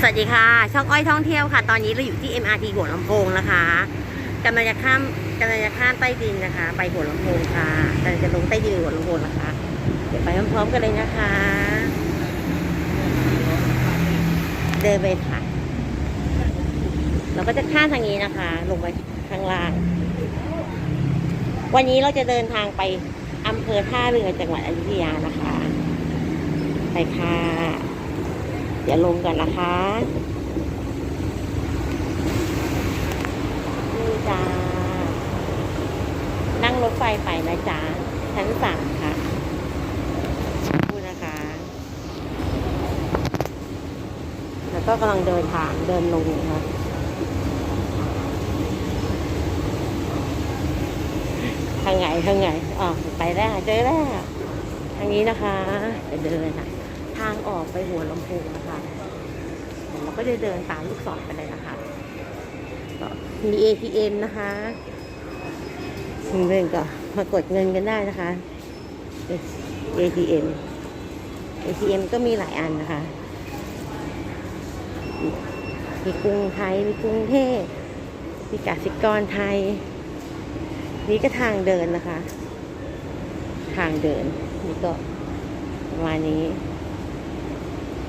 สวัสดีค่ะ ช่องอ้อยท่องเที่ยวค่ะ ตอนนี้เราอยู่ที่ MRT หัวลำโพงนะคะกำลังจะข้ามกำลังจะข้ามใต้ดินนะคะ ไปหัวลำโพงค่ะกำลังจะลงใต้ดินหัวลำโพงนะคะ เดี๋ยวไปพร้อมๆกันเลยนะคะ เดินไปค่ะ เราก็จะข้ามทางนี้นะคะ ลงไปข้างล่าง วันนี้เราจะเดินทางไปอำเภอท่าเรือจังหวัดอยุธยานะคะ ไปค่ะ เดี๋ยวลงก่อนนะคะนี่จ้า นั่งรถไฟไปนะจ๊ะชั้นสามค่ะพูดนะคะ แล้วก็กำลังเดินทางเดินลงนะคะทางไหนทางไหนอ๋อไปแล้วเจอแล้วทางนี้นะคะ จะเดินค่ะ ทางออกไปหัวลำโพงนะคะเราก็จะเดินตามลูกศรไปเลยนะคะมี ATM นะคะเดินก็มากดเงินกันได้นะคะ ATM ATM ก็มีหลายอันนะคะ มีกรุงไทย มีกรุงเทพ มีกสิกรไทย นี่ก็ทางเดินนะคะ ทางเดิน นี่ก็ประมาณนี้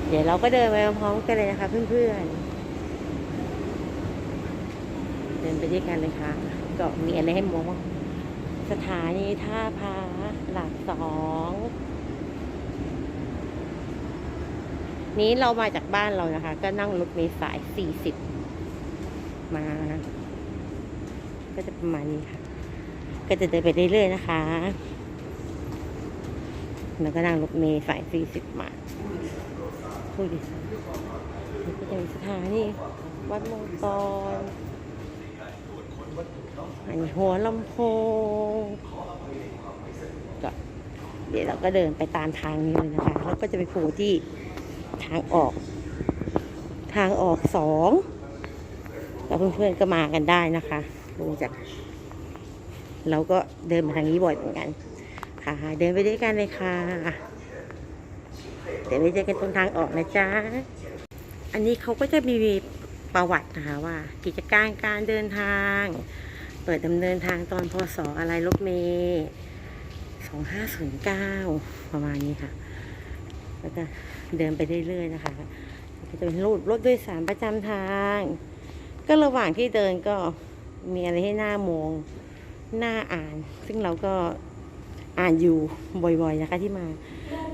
เดี๋ยวเราก็เดินไปพร้อมกันเลยนะคะ เพื่อนๆ เดินไปด้วยกันเลยค่ะ ก็มีอะไรให้มองสถานีท่าพาหลักสองนี้เรามาจากบ้านเรานะคะ ก็นั่งรถเมล์สายสี่สิบมา ก็จะประมาณนี้ค่ะ ก็จะเดินไปเรื่อยๆนะคะแล้วก็นั่งรถเมล์สายสี่สิบมา พูดดินี่ก็จะมีสถานีวัดมงกรอันหัวลำโพงก็เดี๋ยวเราก็เดินไปตามทางนี้เลยนะคะ แล้วก็จะไปโผล่ที่ทางออก ทางออกสองแล้วเพื่อนๆก็มากันได้นะคะลงจากเราก็เดินมาทางนี้บ่อยเหมือนกัน ค่ะ เดินไปด้วยกันเลยค่ะ เดี๋ยวไปเจอกันตรงทางออกนะจ๊ะ อันนี้เขาก็จะมีประวัตินะคะว่า กิจการการเดินทาง เปิดดำเนินทางตอนพศอะไรรถเมย์สองห้าศูนย์เก้าประมาณนี้ค่ะ แล้วก็เดินไปเรื่อยๆนะคะก็จะเป็นรูดรถโดยสารประจำทาง ก็ระหว่างที่เดินก็มีอะไรให้หน้ามองหน้าอ่าน ซึ่งเราก็อ่านอยู่บ่อยๆนะคะที่มา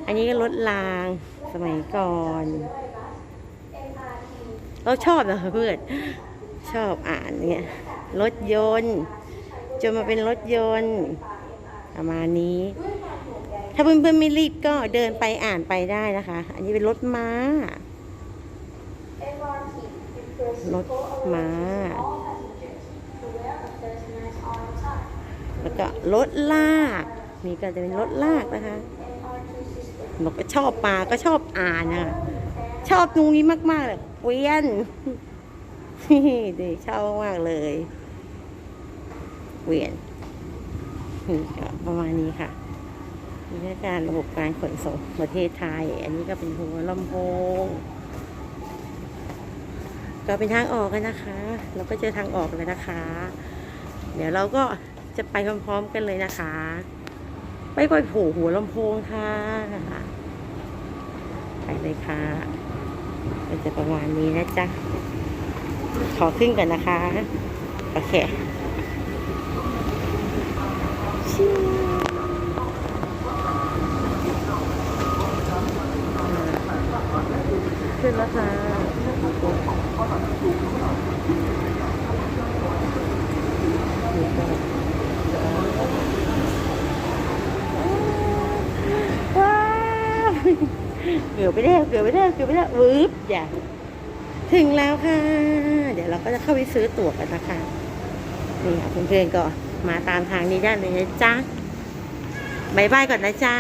อันนี้ก็รถรางสมัยก่อน เราชอบนะคะเพื่อนชอบอ่านเนี่ยรถยนต์จนมาเป็นรถยนต์ประมาณนี้ ถ้าเพื่อนๆไม่รีบก็เดินไปอ่านไปได้นะคะ อันนี้เป็นรถม้ารถม้า แล้วก็รถลาก นี่ก็จะเป็นรถลากนะคะ เราก็ชอบปลาก็ชอบอ่านอะ ชอบตรงนี้มากๆเลยเวียนดีชอบมากเลยเวียนนี่ก็ประมาณนี้ค่ะนี่คือการระบบการขนส่งประเทศไทย อันนี้ก็เป็นหัวลำโพงก็เป็นทางออกกันนะคะ เราก็เจอทางออกเลยนะคะ เดี๋ยวเราก็จะไปพร้อมๆกันเลยนะคะ ไปไปโผล่หัวลำโพงค่ะไปเลยค่ะก็จะประมาณนี้นะจ๊ะ ขอขึ้นก่อนนะคะ โอเคชิวขึ้นแล้วค่ะนี่ก็ว้าว เกือบไปแล้วเกือบไปแล้วเกือบไปแล้ววืบอย่าถึงแล้วค่ะ เดี๋ยวเราก็จะเข้าไปซื้อตั๋วกันนะคะนี่ค่ะเพื่อนๆก็มาตามทางนี้ได้เลยนะจ๊ะบายบายก่อนนะจ๊ะ